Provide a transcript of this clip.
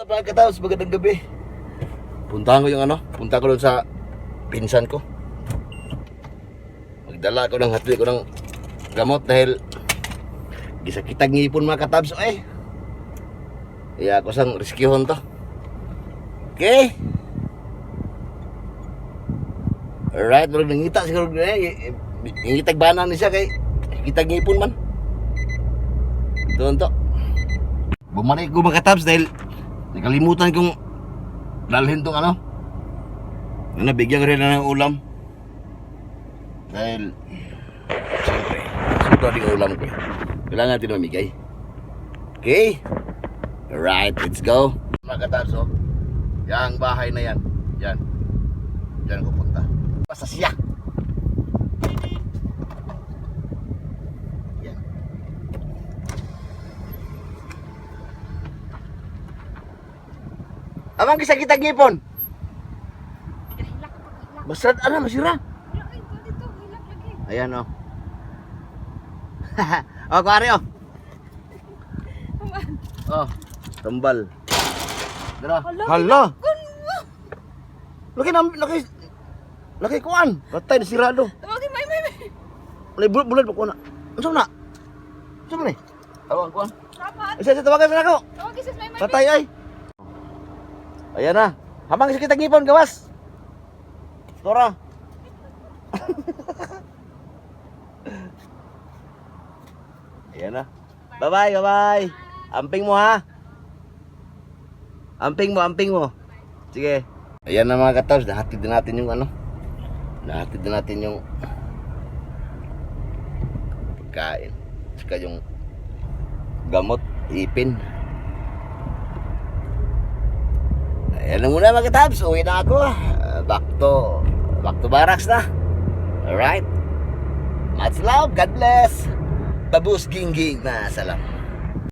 Pagkatapos, magandang gabi. Puntahan ko yung ano, punta ko doon sa pinsan ko. Magdala ko ng hatli ko ng gamot dahil gisakitag ngipon mga katabs eh. Kaya ako sang rescuehon to. Okay. Alright, pero nangita siguro eh. Nangitag banan ni siya kay kitag ngipon man. Doon to. Bumalik ko mga katabs dahil nakalimutan kong dalhin tong ano. Na nabigyan rin na ng ulam. Dahil, siyempre, sobra din ulam ko eh. Kailangan natin mamigay. Okay? Alright, let's go. Mga katabs, oh. Yang bahay na yan. Yan. Yan ko punta. Basta siya. Amang kisa kita hilak. Basta ano masira. Ko. Ayan oh. oh, kuwari oh. Oh, tambal. Dara. Hala. Laki nam laki laki kuan. Patay na sirado. Tawagin, may, may, may. Lay bulat bulat pa kuan. Unsa na? Unsa man ni? Tawag kuan. Isa sa tawagan sa ako. Tawagin, sis, may, may. Patay ay. Ayan na. Habang isa kita ngipon gawas. Tora. Ayan na. Bye-bye, bye-bye. Amping mo ha. Amping mo, amping mo. Sige. Ayan na mga kataws, nahatid natin yung ano. Nahatid natin yung pagkain. Saka yung gamot, ipin. Ayan na muna mga katabs, uwi na ako. Uh, back to, back to barracks na. Alright. Much love, God bless. Babus Ging Ging na salam.